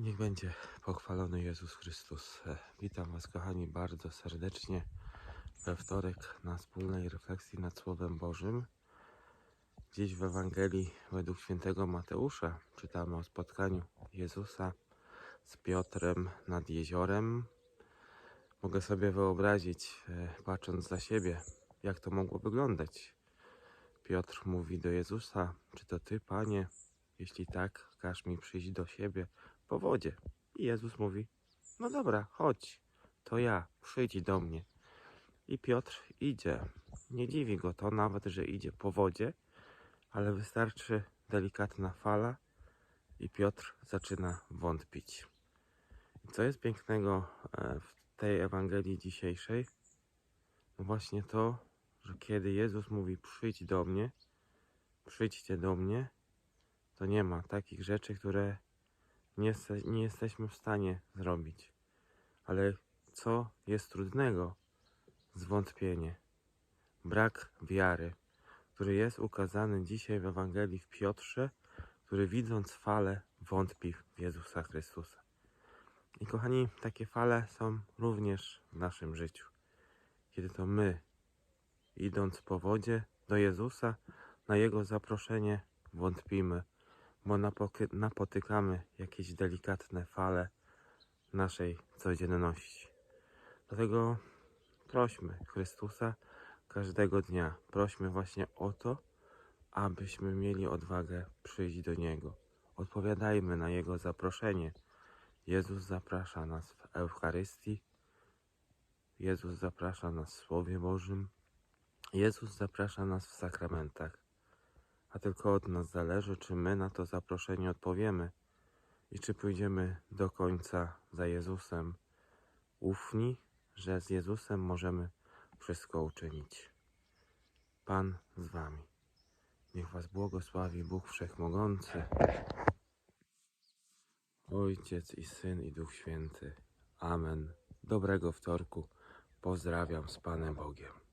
będzie pochwalony Jezus Chrystus. E, Witam Was, kochani, bardzo serdecznie we wtorek na wspólnej refleksji nad Słowem Bożym. Dziś w Ewangelii według świętego Mateusza czytamy o spotkaniu Jezusa z Piotrem nad jeziorem. Mogę sobie wyobrazić, e, patrząc za siebie, jak to mogło wyglądać. Piotr mówi do Jezusa: Czy to ty, panie? Jeśli tak, każ mi przyjść do siebie po wodzie. I Jezus mówi: No dobra, chodź, to ja, przyjdź do mnie. I Piotr idzie. Nie dziwi go to nawet, że idzie po wodzie, ale wystarczy delikatna fala i Piotr zaczyna wątpić. Co jest pięknego e, w tej Ewangelii dzisiejszej? No właśnie to, że kiedy Jezus mówi przyjdź do mnie, przyjdźcie do mnie, to nie ma takich rzeczy, które nie, nie jesteśmy w stanie zrobić. Ale co jest trudnego? Zwątpienie, brak wiary, który jest ukazany dzisiaj w Ewangelii w Piotrze, który widząc falę wątpi w Jezusa Chrystusa. I kochani, takie fale są również w naszym życiu. Kiedy to my, idąc po wodzie do Jezusa, na Jego zaproszenie wątpimy, bo napotykamy jakieś delikatne fale naszej codzienności. Dlatego prośmy Chrystusa każdego dnia. Prośmy właśnie o to, abyśmy mieli odwagę przyjść do Niego. Odpowiadajmy na Jego zaproszenie. Jezus zaprasza nas w Eucharystii. Jezus zaprasza nas w Słowie Bożym. Jezus zaprasza nas w sakramentach. A tylko od nas zależy, czy my na to zaproszenie odpowiemy i czy pójdziemy do końca za Jezusem, ufni, że z Jezusem możemy wszystko uczynić. Pan z Wami. Niech Was błogosławi Bóg Wszechmogący, Ojciec i Syn i Duch Święty. Amen. Dobrego wtorku. Pozdrawiam z Panem Bogiem.